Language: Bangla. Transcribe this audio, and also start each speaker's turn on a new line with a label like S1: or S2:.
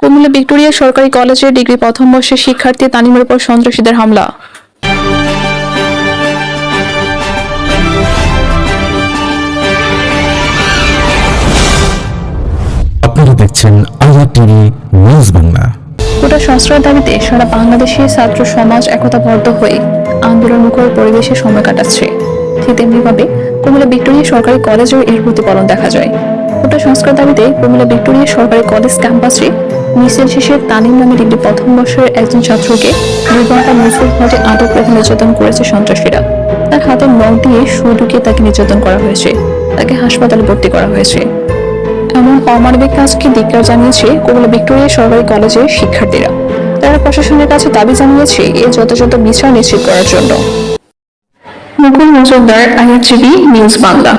S1: কুমিল্লা ভিক্টোরিয়া সরকারি কলেজের ডিগ্রি প্রথম বর্ষের শিক্ষার্থী তানিমের উপর সন্ত্রাসীদের হামলা।
S2: আপনারা দেখছেন আল্লাহ টিভি নিউজ বাংলা।
S1: কোটা সংস্কারের দাবিতে সারা বাংলাদেশে ছাত্র সমাজ একতাবদ্ধ হয়ে আন্দোলন মুখর পরিবেশে সময় কাটাচ্ছে। ঠিক তেমনিভাবে কুমিল্লা ভিক্টোরিয়া সরকারি কলেজেও এর প্রতিফলন দেখা যায়। কোটা সংস্কার দাবিতে কুমিল্লা ভিক্টোরিয়া সরকারি কলেজ ক্যাম্পাসে মিছিল শেষে তানিম নামে ডিগ্রি প্রথম বর্ষের একজন ছাত্রকে দুই ঘণ্টা মুসলিম হজে আটক রেখে নির্যাতন করেছে সন্ত্রাসীরা। তার হাতে নখ দিয়ে ঢুকিয়ে তাকে নির্যাতন করা হয়েছে। তাকে হাসপাতালে ভর্তি করা হয়েছে। এমন অমানবিক কাজকে ধিক্কার জানিয়েছে কুমিল্লা ভিক্টোরিয়া সরকারি কলেজের শিক্ষার্থীরা। তারা প্রশাসনের কাছে দাবি জানিয়েছে এর যথাযথ বিচার নিশ্চিত করার জন্য। Mukul Majumdar, INTV, news Bangla.